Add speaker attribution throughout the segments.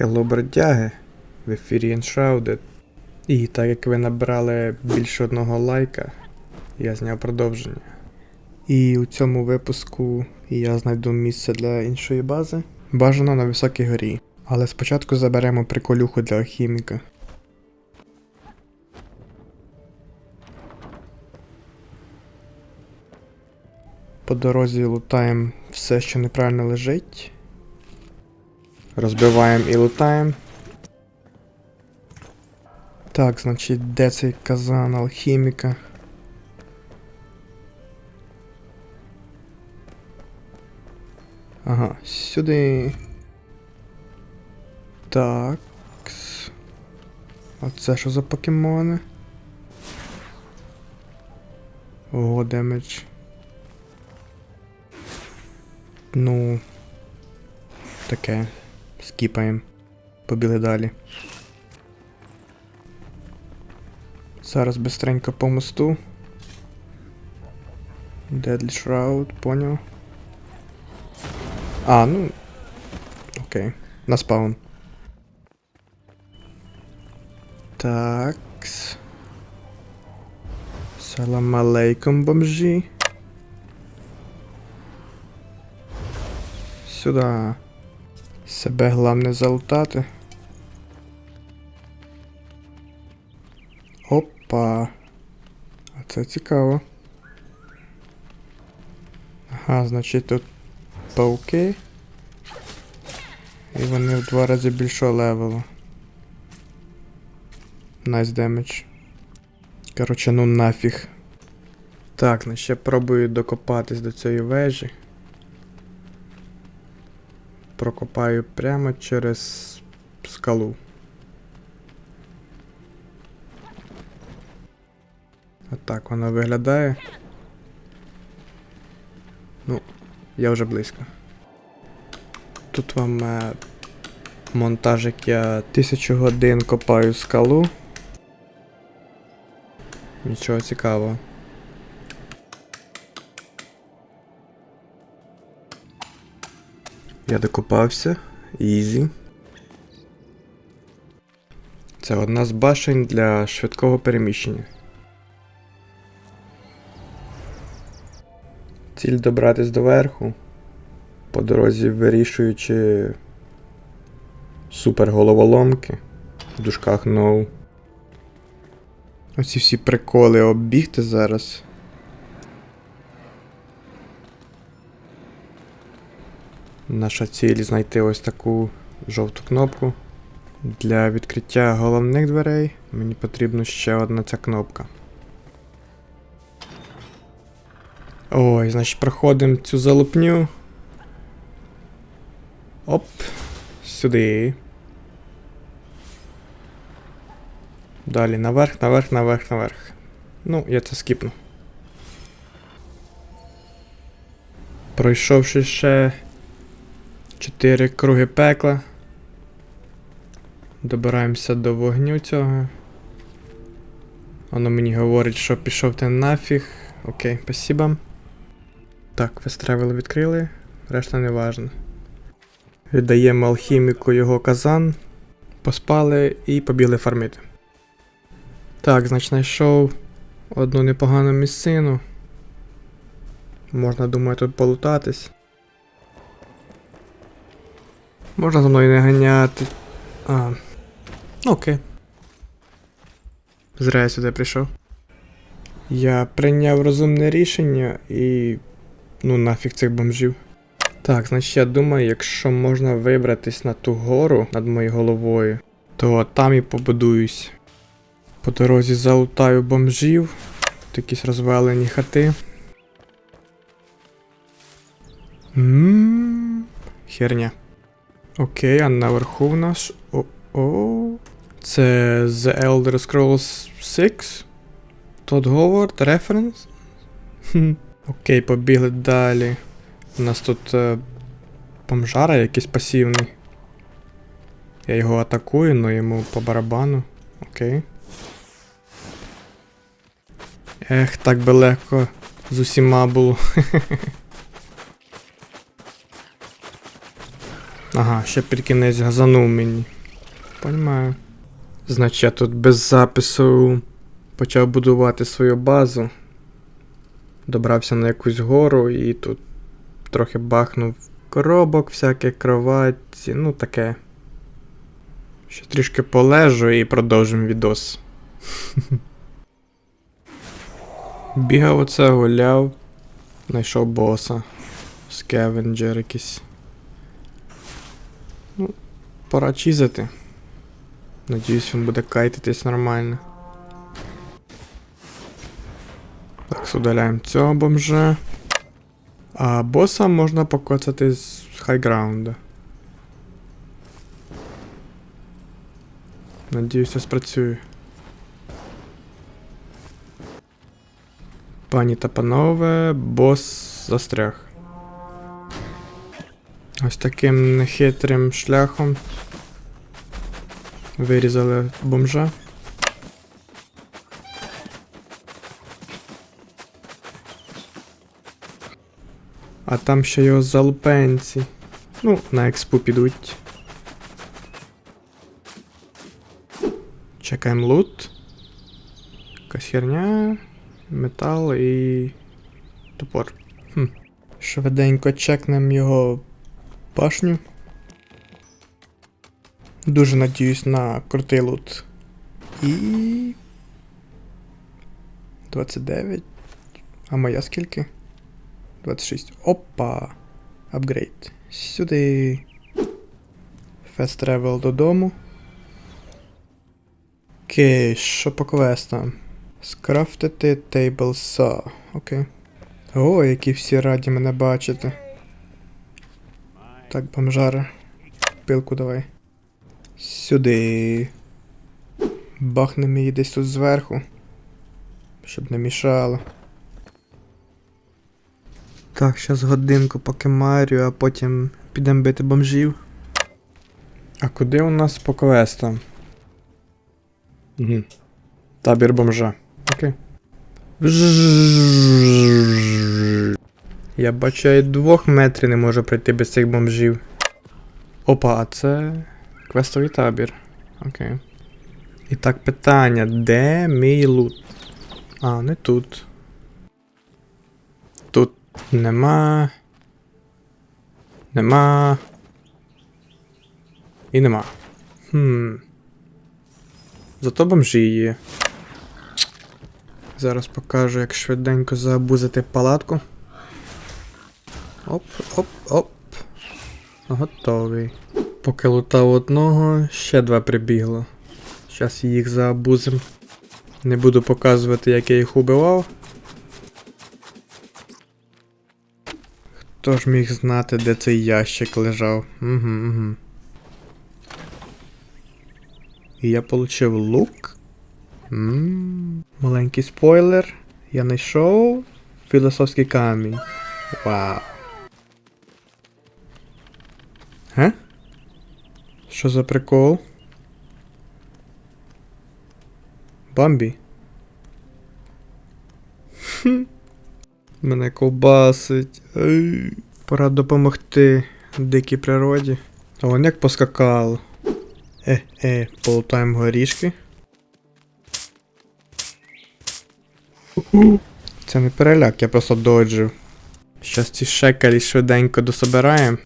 Speaker 1: Hello, бродяги! В ефірі Enshrouded. І так як ви набрали більше одного лайка, я зняв продовження. І у цьому випуску я знайду місце для іншої бази. Бажано на високій горі. Але спочатку заберемо приколюху для алхіміка. По дорозі лутаємо все, що неправильно лежить. Розбиваємо і лутаємо. Так, значить, де цей казан алхіміка? Ага, сюди. Так. А це що за покемони? Ого, демедж. Ну. Таке. Скіпаємо. Побіли далі. Зараз бистренько по мосту. Deadly Shroud, поняв. А, ну. Окей. На спаун. Такс. Салам алейкум, бомжі. Сюда. Себе головне залутати. Опа. А це цікаво. Ага, значить тут пауки. І вони в два рази більшого левелу. Найс демедж. Короче, ну нафіг. Так, ну ще пробую докопатись до цієї вежі. Прокопаю прямо через скалу. Отак воно виглядає. Ну, я вже близько. Тут вам е, монтажик я тисячу годин копаю скалу. Нічого цікавого. Я докопався. Ізі. Це одна з башень для швидкого переміщення. Ціль добратись до верху, по дорозі вирішуючи супер головоломки в дужках ноу. Оці всі приколи оббігти зараз. Наша ціль знайти ось таку жовту кнопку. Для відкриття головних дверей мені потрібна ще одна ця кнопка. Ой, значить, проходимо цю залупню. Оп. Сюди. Далі наверх, наверх, наверх, наверх. Ну, я це скіпну. Пройшовши ще 4 круги пекла. Добираємося до вогню цього. Воно мені говорить, що пішов ти нафіг. Окей, спасибо. Так, вестревел відкрили, решта не важно. Віддаємо алхіміку його казан, поспали і побігли фармити. Так, значить, знайшов одну непогану місцину. Можна, думаю, тут полутатись. Можна за мною не ганяти. А. Окей. Зря я сюди прийшов. Я прийняв розумне рішення і. Ну нафіг цих бомжів. Так, значить я думаю, якщо можна вибратись на ту гору над моєю головою, то там і побудуюсь. По дорозі залутаю бомжів. Тут якісь розвалені хати. Ммм. Херня. Окей, а наверху в нас. О-о. Це The Elder Scrolls 6. Тодд Говард, референс. Окей, побігли далі. У нас тут е, бомжара якийсь пасивний. Я його атакую, но йому по барабану. Окей. Ех, так би легко з усіма було. Ага, ще під кінець газанув мені. Понімаю. Значить, я тут без запису почав будувати свою базу. Добрався на якусь гору і тут трохи бахнув коробок, всяке кроваті, ну таке. Ще трішки полежу і продовжимо відос. Бігав оце, гуляв, знайшов боса. Скевенджер якийсь. Ну, пора чізати. Надіюсь, він буде кайтитись нормально. Так, удаляємо цього бомжа. А боса можна покоцати з хайграунда. Надіюсь, це спрацює. Пані та панове, бос застряг. Ось таким нехитрим шляхом вирізали бомжа. А там ще його залупенці. Ну, на експу підуть. Чекаємо лут. Якась херня, метал і. топор. Хм. Швиденько чекнемо його башню. Дуже надіюсь на крутий лут. І. 29. А моя скільки? 26. Опа! Апгрейд. Сюди. Fast travel додому. Окей, що по квестам? Скрафтити Table Saw. Окей. О, які всі раді мене бачити. Так, бомжара. Пилку давай. Сюди. Бахнемо її десь тут зверху. Щоб не мішало. Так, щас годинку поки марю, а потім підемо бити бомжів. А куди у нас по квестам? Угу. Табір бомжа. Окей. Я бачу, я й двох метрів не можу пройти без цих бомжів. Опа, а це квестовий табір. Окей. І так, питання, де мій лут? А, не тут. Тут нема. Нема. І нема. Хм. Зато бомжі є. Зараз покажу, як швиденько заабузити палатку. Оп, оп, оп. Готовий. Поки лутав одного, ще два прибігло. Зараз їх заабузим. Не буду показувати, як я їх убивав. Хто ж міг знати, де цей ящик лежав? Угу, угу. І я получив лук. м Маленький спойлер. Я знайшов філософський камінь. Вау. Ге? Що за прикол? Бамбі? Мене ковбасить. Пора допомогти дикій природі. А вон як поскакало. Е, е, полутаємо горішки. Це не переляк, я просто доджив. Щас ці шекелі швиденько дособираємо.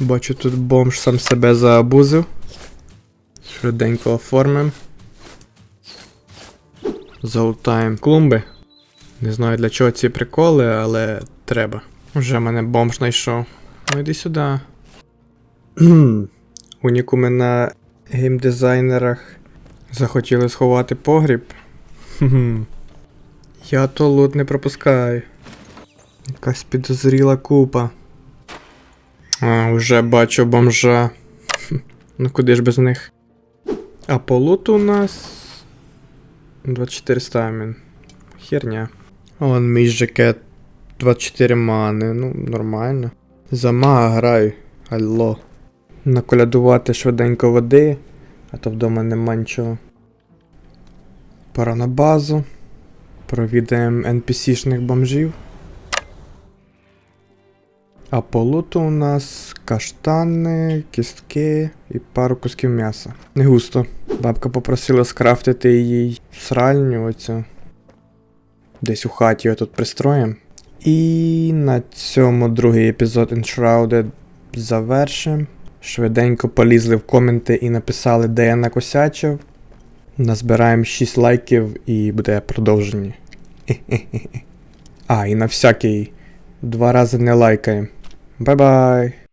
Speaker 1: Бачу, тут бомж сам себе заабузив. Швиденько оформимо. Залутаємо клумби. Не знаю для чого ці приколи, але треба. Вже мене бомж знайшов. Ну йди сюди. Унікуми на геймдизайнерах захотіли сховати погріб. Я то лут не пропускаю. Якась підозріла купа. А, вже бачу бомжа. Ну куди ж без них? А по у нас 24 стамін. Херня. Он мій жакет 24 мани, ну, нормально. За граю, алло. Наколядувати швиденько води, а то вдома нема нічого. Пора на базу. Провідаємо NPC-шних бомжів. А по луту у нас каштани, кістки і пару кусків м'яса. Не густо. Бабка попросила скрафтити їй сральню оцю. Десь у хаті його тут пристроїм. І на цьому другий епізод Enshrouded завершим. Швиденько полізли в коменти і написали, де я накосячив. Назбираємо 6 лайків і буде продовження. А, і на всякий два рази не лайкаємо. 拜拜。